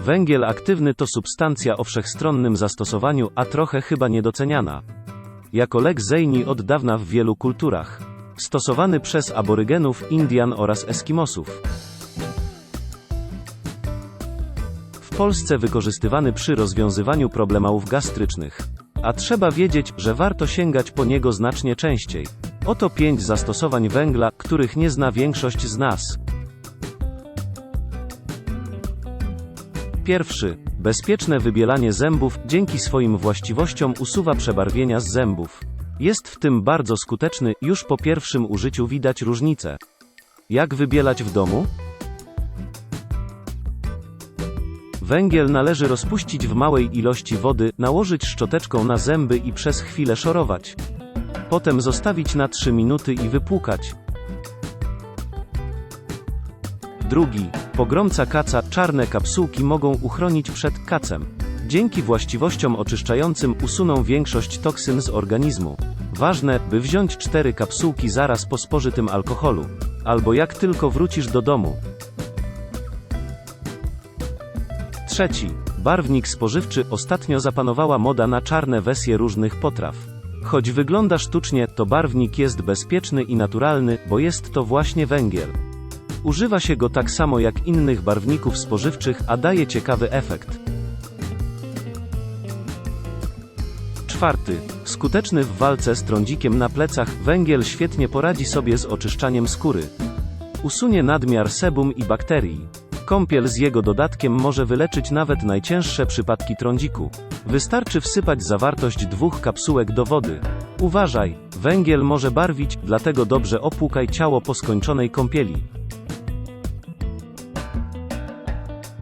Węgiel aktywny to substancja o wszechstronnym zastosowaniu, a trochę chyba niedoceniana. Jako lek zejni od dawna w wielu kulturach. Stosowany przez aborygenów, Indian oraz Eskimosów. W Polsce wykorzystywany przy rozwiązywaniu problemów gastrycznych. A trzeba wiedzieć, że warto sięgać po niego znacznie częściej. Oto pięć zastosowań węgla, których nie zna większość z nas. Pierwszy. Bezpieczne wybielanie zębów dzięki swoim właściwościom usuwa przebarwienia z zębów. Jest w tym bardzo skuteczny, już po pierwszym użyciu widać różnicę. Jak wybielać w domu? Węgiel należy rozpuścić w małej ilości wody, nałożyć szczoteczką na zęby i przez chwilę szorować. Potem zostawić na 3 minuty i wypłukać. Drugi. Pogromca kaca, czarne kapsułki mogą uchronić przed kacem. Dzięki właściwościom oczyszczającym usuną większość toksyn z organizmu. Ważne, by wziąć cztery kapsułki zaraz po spożytym alkoholu. Albo jak tylko wrócisz do domu. Trzeci. Barwnik spożywczy. Ostatnio zapanowała moda na czarne wersje różnych potraw. Choć wygląda sztucznie, to barwnik jest bezpieczny i naturalny, bo jest to właśnie węgiel. Używa się go tak samo jak innych barwników spożywczych, a daje ciekawy efekt. Czwarty. Skuteczny w walce z trądzikiem na plecach, węgiel świetnie poradzi sobie z oczyszczaniem skóry. Usunie nadmiar sebum i bakterii. Kąpiel z jego dodatkiem może wyleczyć nawet najcięższe przypadki trądziku. Wystarczy wsypać zawartość dwóch kapsułek do wody. Uważaj, węgiel może barwić, dlatego dobrze opłukaj ciało po skończonej kąpieli.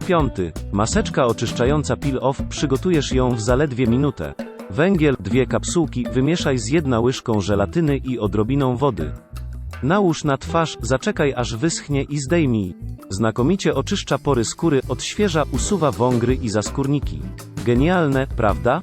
Piąty. Maseczka oczyszczająca peel off, przygotujesz ją w zaledwie minutę. Węgiel, dwie kapsułki, wymieszaj z jedna łyżką żelatyny i odrobiną wody. Nałóż na twarz, zaczekaj aż wyschnie i zdejmij. Znakomicie oczyszcza pory skóry, odświeża, usuwa wągry i zaskórniki. Genialne, prawda?